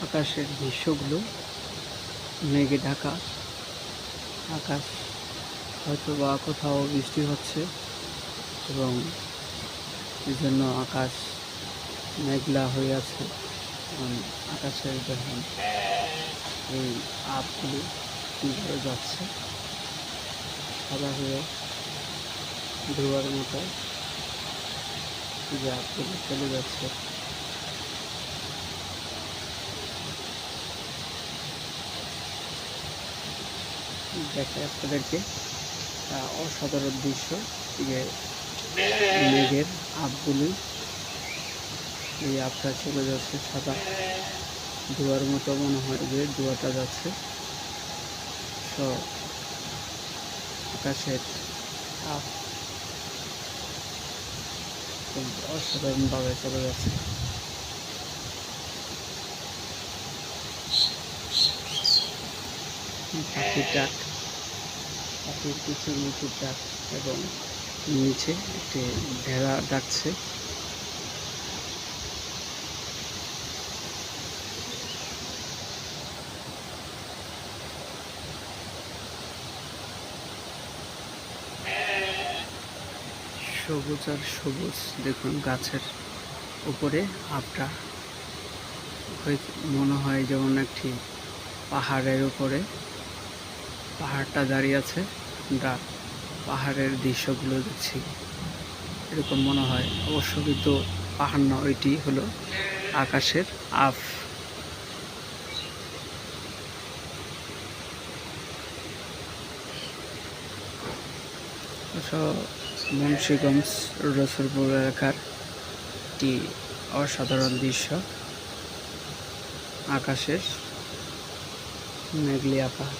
আকাশের দৃশ্যগুলো, মেঘে ঢাকা, আকাশ হয়তো বা কোথাও বৃষ্টি হচ্ছে এবং জন্য আকাশ মেঘলা হয়ে আছে এবং আকাশের যখন এই আপগুলো ধরে যাচ্ছে। সাদা হয়ে ধোয়ার মতো যে চলে যাচ্ছে। দেখে আপনাদেরকে অসাধারণ দৃশ্য। যে মেঘের আপগুলি এই আপটা চলে যাচ্ছে সাদা। ধোয়ার মতো মনে হয় যে ধোয়াটা যাচ্ছে। সব আকাশের আপ খুব অসাধারণভাবে চলে যাচ্ছে পাখির ডাক পাখির কিছু মিঠির ডাক এবং নিচে একটি ভেড়া ডাকছে। সবুজ আর সবুজ। দেখুন, গাছের উপরে আপটা। মনে হয় যেমন একটি পাহাড়ের উপরে। পাহাড়টা দাঁড়িয়ে আছে। আমরা পাহাড়ের দৃশ্যগুলো দেখছি। এরকম মনে হয়। অবশ্য কিন্তু পাহাড় না, ওইটি হলো আকাশের আফ। মুন্সীগঞ্জ রসুলপুর এলাকার একটি অসাধারণ দৃশ্য। আকাশের মেঘলি আকাশ।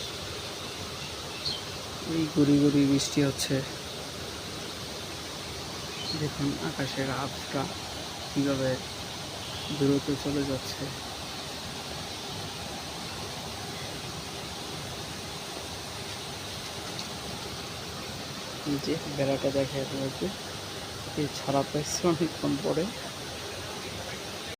এই গুড়ি গুড়ি বৃষ্টি হচ্ছে। দেখুন আকাশের আবটা কীভাবে দ্রুত চলে যাচ্ছে। যে বেড়াটা দেখা যাচ্ছে এই ছাড়া পাইছে অনেকক্ষণ পরে।